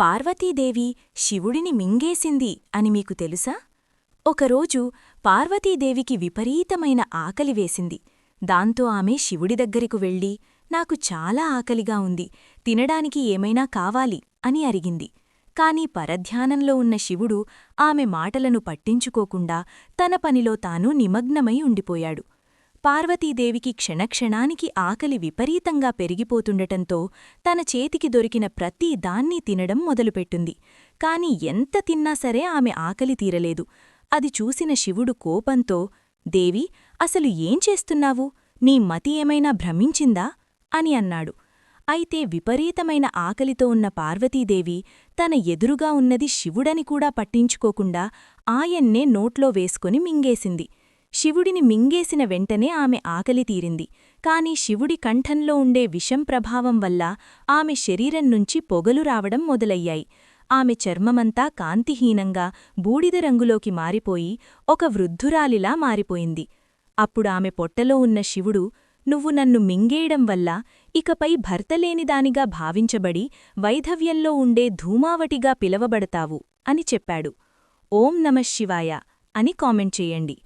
పార్వతీదేవి శివుడిని మింగేసింది అని మీకు తెలుసా? ఒకరోజు పార్వతీదేవికి విపరీతమైన ఆకలి వేసింది. దాంతో ఆమె శివుడి దగ్గరకు వెళ్ళి నాకు చాలా ఆకలిగా ఉంది తినడానికి ఏమైనా కావాలి? అని అరిగింది. కాని పరధ్యానంలో ఉన్న శివుడు ఆమె మాటలను పట్టించుకోకుండా తన పనిలో తాను నిమగ్నమై ఉండిపోయాడు. పార్వతీదేవికి క్షణక్షణానికి ఆకలి విపరీతంగా పెరిగిపోతుండటంతో తన చేతికి దొరికిన ప్రతి దాన్ని తినడం మొదలుపెట్టింది. కాని ఎంత తిన్నా సరే ఆమె ఆకలి తీరలేదు. అది చూసిన శివుడు కోపంతో దేవి అసలు ఏం చేస్తున్నావు? నీ మతి ఏమైనా భ్రమించిందా? అని అన్నాడు. అయితే విపరీతమైన ఆకలితో ఉన్న పార్వతీదేవి తన ఎదురుగా ఉన్నది శివుడని కూడా పట్టించుకోకుండా ఆయన్నే నోట్లో వేసుకొని మింగేసింది. శివుడిని మింగేసిన వెంటనే ఆమె ఆకలి తీరింది. కాని శివుడి కంఠంలో ఉండే విషం ప్రభావం వల్ల ఆమె శరీరం నుంచి పొగలు రావడం మొదలయ్యాయి. ఆమె చర్మమంతా కాంతిహీనంగా బూడిద రంగులోకి మారిపోయి ఒక వృద్ధురాలిలా మారిపోయింది. అప్పుడు ఆమె పొట్టలో ఉన్న శివుడు నువ్వు నన్ను మింగేయడం వల్ల ఇకపై భర్తలేనిదానిగా భావించబడి వైధవ్యంలో ఉండే ధూమావటిగా పిలవబడతావు అని చెప్పాడు. ఓం నమశివాయ అని కామెంట్ చేయండి.